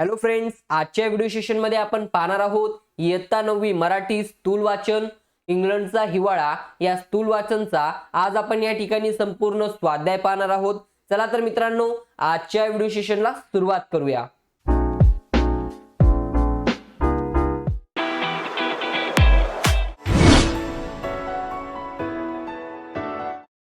Hello friends आजच्या video सेशनमध्ये आपण पाहणार आहोत इयत्ता नववी मराठी स्थूल वाचन इंग्लंडचा हिवाळा. या स्थूल वाचनचा आज आपण या ठिकाणी संपूर्ण स्वाध्याय पाहणार आहोत. चला तर मित्रांनो आजच्या व्हिडिओ सेशनला सुरुवात करूया.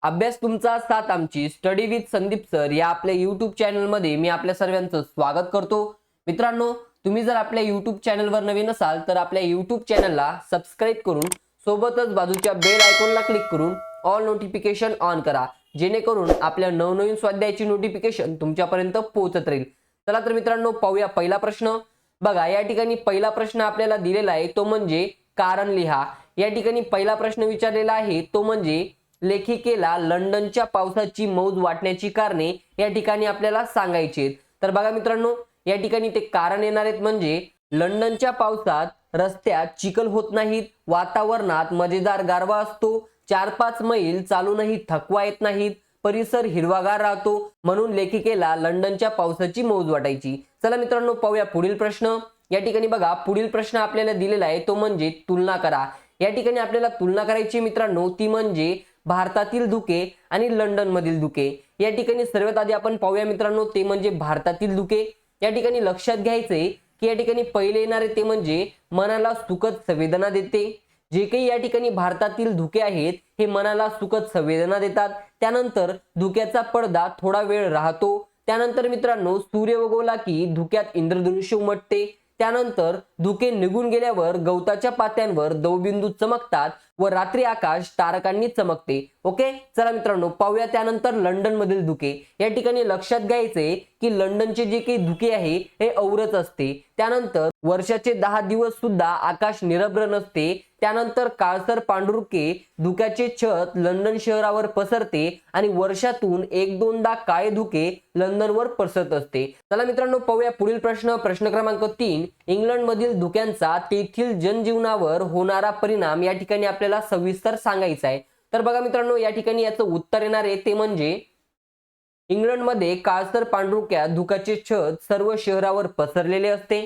अभ्यास तुमचा साथ आमची. स्टडी विथ संदीप सर या आपल्या युट्यूब चॅनलमध्ये मी आपल्या सर्वांचं स्वागत करतो. मित्रांनो तुम्ही जर आपल्या युट्यूब चॅनलवर नवीन असाल तर आपल्या युट्यूब चॅनलला सबस्क्राईब करून सोबतच बाजूच्या बेल आयकॉनला क्लिक करून ऑल नोटिफिकेशन ऑन करा. जेणेकरून आपल्या नवनवीन स्वाध्यायाची नोटिफिकेशन तुमच्यापर्यंत पोहोचत राहील. चला तर मित्रांनो पाहूया पहिला प्रश्न. बघा या ठिकाणी पहिला प्रश्न आपल्याला दिलेला आहे तो म्हणजे कारण लिहा. या ठिकाणी पहिला प्रश्न विचारलेला आहे तो म्हणजे लेखिकेला लंडनच्या पावसाची मौज वाटण्याची कारणे या ठिकाणी आपल्याला सांगायची तर बघा मित्रांनो या ठिकाणी ते कारण येणार आहेत म्हणजे लंडनच्या पावसात रस्त्यात चिखल होत नाहीत वातावरणात मजेदार गारवा असतो चार पाच मैल चालूनही थकवा येत नाहीत परिसर हिरवागार राहतो म्हणून लेखिकेला लंडनच्या पावसाची मौज वाटायची. चला मित्रांनो पाहूया पुढील प्रश्न. या ठिकाणी बघा पुढील प्रश्न आपल्याला दिलेला आहे तो म्हणजे तुलना करा. या ठिकाणी आपल्याला तुलना करायची मित्रांनो ती म्हणजे भारतातील धुके आणि लंडन मधील धुके. या ठिकाणी सर्वात आधी आपण पाहूया मित्रांनो ते म्हणजे भारतातील धुके. या ठिकाणी लक्षात घ्यायचंय की या ठिकाणी पहिले येणारे ते म्हणजे मनाला सुखद संवेदना देते. जे काही या ठिकाणी भारतातील धुके आहेत हे मनाला सुखद संवेदना देतात. त्यानंतर धुक्याचा पडदा थोडा वेळ राहतो. त्यानंतर मित्रांनो सूर्य उगवला की धुक्यात इंद्रधनुष्य उमटते. त्यानंतर धुके निघून गेल्यावर गवताच्या पात्यांवर दवबिंदू चमकतात. व रात्री आकाश तारकांनी चमकते. ओके? चला मित्रांनो पाहूया त्यानंतर लंडन मधील धुके. या ठिकाणी लक्षात घ्यायचे की लंडनचे जे काही धुके आहे हे औरच असते. त्यानंतर वर्षाचे दहा दिवस सुद्धा आकाश निरभ्र नसते. त्यानंतर काळसर पांढुरके धुक्याचे छत लंडन शहरावर पसरते आणि वर्षातून एक दोनदा काळे धुके लंडनवर पसरत असते. चला मित्रांनो पाहूया पुढील प्रश्न. प्रश्न क्रमांक तीन. इंग्लंड मधील धुक्यांचा तेथील जनजीवनावर होणारा परिणाम या ठिकाणी आपल्याला सविस्तर सांगायचं आहे. तर बघा मित्रांनो या ठिकाणी याचं उत्तर येणार आहे ते म्हणजे इंग्लंडमध्ये काळसर पांढरुक्या धुकाचे छत सर्व शहरावर पसरलेले असते.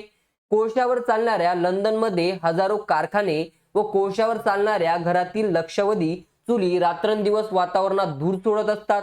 कोळशावर चालणाऱ्या लंडनमध्ये हजारो कारखाने व कोळशावर चालणाऱ्या घरातील लक्षवधी चुली रात्रंदिवस वातावरणात धूर सोडत असतात.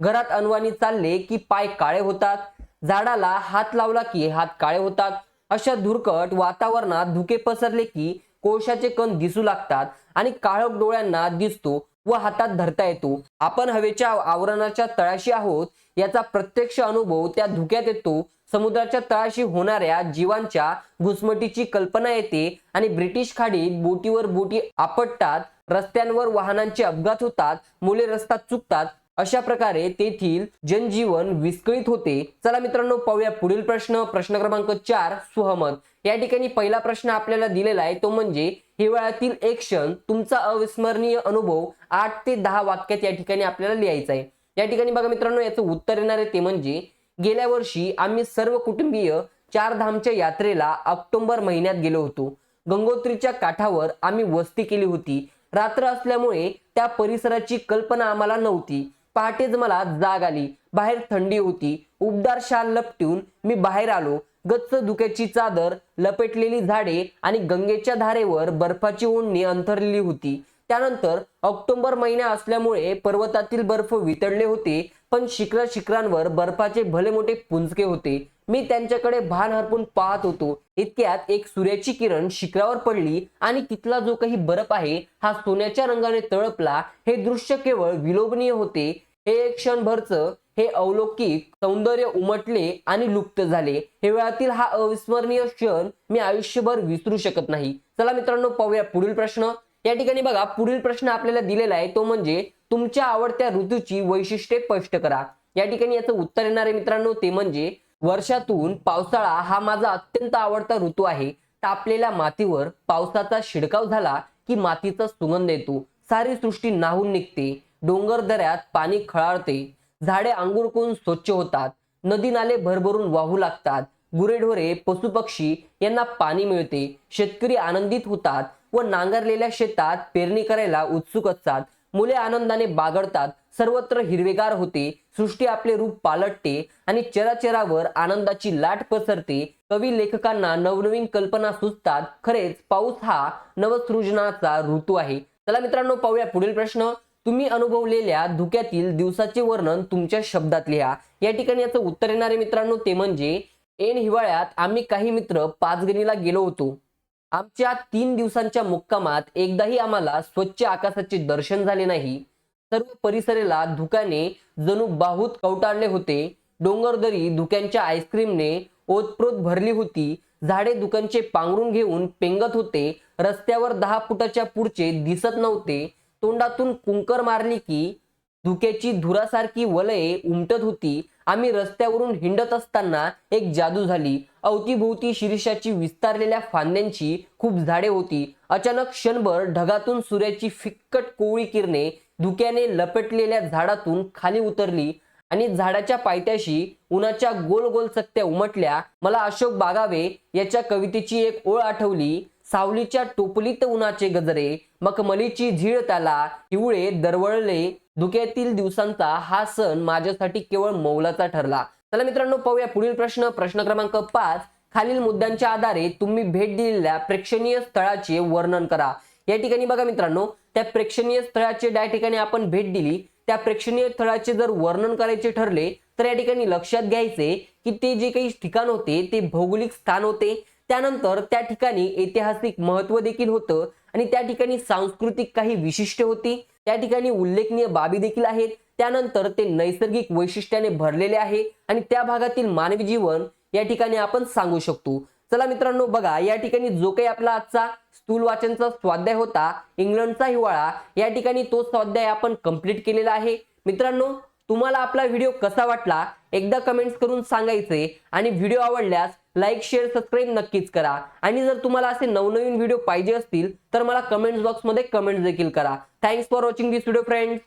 घरात अनवाणी चालले की पाय काळे होतात. झाडाला हात लावला की हात काळे होतात. अशा धुरकट वातावरणात धुके पसरले की कोळशाचे कण दिसू लागतात आणि काळोख डोळ्यांना दिसतो व हातात धरता येतो. आपण हवेच्या आवरणाच्या तळाशी आहोत याचा प्रत्यक्ष अनुभव त्या धुक्यात येतो. समुद्राच्या तळाशी होणाऱ्या जीवांच्या घुसमटीची कल्पना येते आणि ब्रिटिश खाडीत बोटीवर बोटी आपटतात रस्त्यांवर वाहनांचे अपघात होतात मुले रस्ता चुकतात अशा प्रकारे तेथील जनजीवन विस्कळीत होते. चला मित्रांनो पाहूया पुढील प्रश्न. प्रश्न क्रमांक चार सुहमत. या ठिकाणी पहिला प्रश्न आपल्याला दिलेला आहे तो म्हणजे हिवाळ्यातील एक क्षण तुमचा अविस्मरणीय अनुभव आठ ते दहा वाक्यात या ठिकाणी आपल्याला लिहायचा आहे. या ठिकाणी बघा मित्रांनो याचं उत्तर येणार आहे ते म्हणजे गेल्या वर्षी आम्ही सर्व कुटुंबीय चार धामच्या यात्रेला ऑक्टोबर महिन्यात गेलो होतो. गंगोत्रीच्या काठावर आम्ही वस्ती केली होती. रात्र असल्यामुळे त्या परिसराची कल्पना आम्हाला नव्हती. पहाटेच मला जाग आली. बाहेर थंडी होती. उबदार शाल लपटून मी बाहेर आलो. गच्च धुक्याची चादर लपेटलेली झाडे आणि गंगेच्या धारेवर बर्फाची ओढणी अंथरलेली होती. त्यानंतर ऑक्टोबर महिना असल्यामुळे पर्वतातील बर्फ वितळले होते पण शिखर शिखरांवर बर्फाचे भले मोठे पुंजके होते. मी त्यांच्याकडे भान हरपून पाहत होतो. इतक्यात एक सूर्याची किरण शिखरावर पडली आणि तिथला जो काही बर्फ आहे हा सोन्याच्या रंगाने तळपला. हे दृश्य केवळ विलोभनीय होते. हे एक क्षणभरच हे अवलौकिक सौंदर्य उमटले आणि लुप्त झाले. हे वेळातील हा अविस्मरणीय क्षण मी आयुष्यभर विसरू शकत नाही. चला मित्रांनो पाहूया पुढील प्रश्न. या ठिकाणी बघा पुढील प्रश्न आपल्याला दिलेला आहे तो म्हणजे तुमच्या आवडत्या ऋतूची वैशिष्ट्ये स्पष्ट करा. या ठिकाणी याचं उत्तर येणार आहे मित्रांनो ते म्हणजे वर्षातून पावसाळा हा माझा अत्यंत आवडता ऋतू आहे. तापलेल्या मातीवर पावसाचा शिडकाव झाला की मातीचा सुगंध येतो. सारी सृष्टी नाहून निघते. डोंगर दऱ्यात पाणी खळाळते. झाडे अंगुरकून स्वच्छ होतात. नदी नाले भरभरून वाहू लागतात. गुरेढोरे पशुपक्षी यांना पाणी मिळते. शेतकरी आनंदित होतात. व नांगरलेल्या शेतात पेरणी करायला उत्सुक असतात. मुले आनंदाने बागडतात. सर्वत्र हिरवेगार होते. सृष्टी आपले रूप पालटते आणि चराचरावर आनंदाची लाट पसरते. कवी लेखकांना नवनवीन कल्पना सुचतात. खरेच पाऊस हा नवसृजनाचा ऋतू आहे. चला मित्रांनो पाहूया पुढील प्रश्न. तुम्ही अनुभवलेल्या धुक्यातील दिवसाचे वर्णन तुमच्या शब्दात लिहा. या ठिकाणी याचं उत्तर येणारे मित्रांनो ते म्हणजे ऐन हिवाळ्यात आम्ही काही मित्र पाचगणीला गेलो होतो. आमच्या तीन दिवसांच्या मुक्कामात एकदाही आम्हाला स्वच्छ आकाशाचे दर्शन झाले नाही. सर्व परिसरेला धुक्याने जणू बाहूत कवटाळले होते. डोंगरदरी धुक्यांच्या आईस्क्रीमने ओतप्रोत भरली होती. झाडे दुकानचे पांघरून घेऊन पेंगत होते. रस्त्यावर दहा फुटाच्या पुढचे दिसत नव्हते. तोंडातून कुंकर मारली की धुक्याची धुरासारखी वलये उमटत होती. आम्ही रस्त्यावरून हिंडत असताना एक जादू झाली. अवतीभोवती शिरीषाची विस्तारलेल्या फांद्यांची खूप झाडे होती. अचानक क्षणभर ढगातून सूर्याची फिक्कट कोवळी किरणे धुक्याने लपेटलेल्या झाडातून खाली उतरली आणि झाडाच्या पायथ्याशी उन्हाच्या गोल गोल चकत्या उमटल्या. मला अशोक बागावे याच्या कवितेची एक ओळ आठवली. सावलीच्या टोपलीत उन्हाचे गजरे मखमलीची झीळ त्याला हिवळे दरवळले. धुक्यातील दिवसांचा हा सण माझ्यासाठी केवळ मौलाचा ठरला. चला मित्रांनो पाहूया पुढील प्रश्न. प्रश्न क्रमांक पाच. खालील मुद्द्यांच्या आधारे तुम्ही भेट दिलेल्या प्रेक्षणीय स्थळाचे वर्णन करा. या ठिकाणी बघा मित्रांनो त्या प्रेक्षणीय स्थळाचे ज्या ठिकाणी आपण भेट दिली त्या प्रेक्षणीय स्थळाचे जर वर्णन करायचे ठरले तर या ठिकाणी लक्षात घ्यायचे की ते जे काही ठिकाण होते ते भौगोलिक स्थान होते. त्यानंतर त्या ठिकाणी ऐतिहासिक महत्त्व देखील होतं आणि त्या ठिकाणी सांस्कृतिक काही विशिष्ट होती. त्या ठिकाणी उल्लेखनीय बाबी देखील आहेत. त्यानंतर ते नैसर्गिक वैशिष्ट्याने भरलेले आहे आणि त्या भागातील मानवी जीवन या ठिकाणी आपण सांगू शकतो. चला मित्रांनो बघा या ठिकाणी जो काही आपला आजचा स्थूल वाचनचा स्वाध्याय होता इंग्लंडचा हिवाळा या ठिकाणी तो स्वाध्याय आपण कंप्लीट केलेला आहे. मित्रांनो तुम्हाला आपला व्हिडिओ कसा वाटला एकदा कमेंट्स करून सांगायचे आणि व्हिडिओ आवडल्यास लाईक शेअर सबस्क्राईब नक्कीच करा. आणि जर तुम्हाला असे नवनवीन व्हिडिओ पाहिजे असतील तर मला कमेंट्स बॉक्समध्ये कमेंट्स देखील करा. Thanks for watching this video friends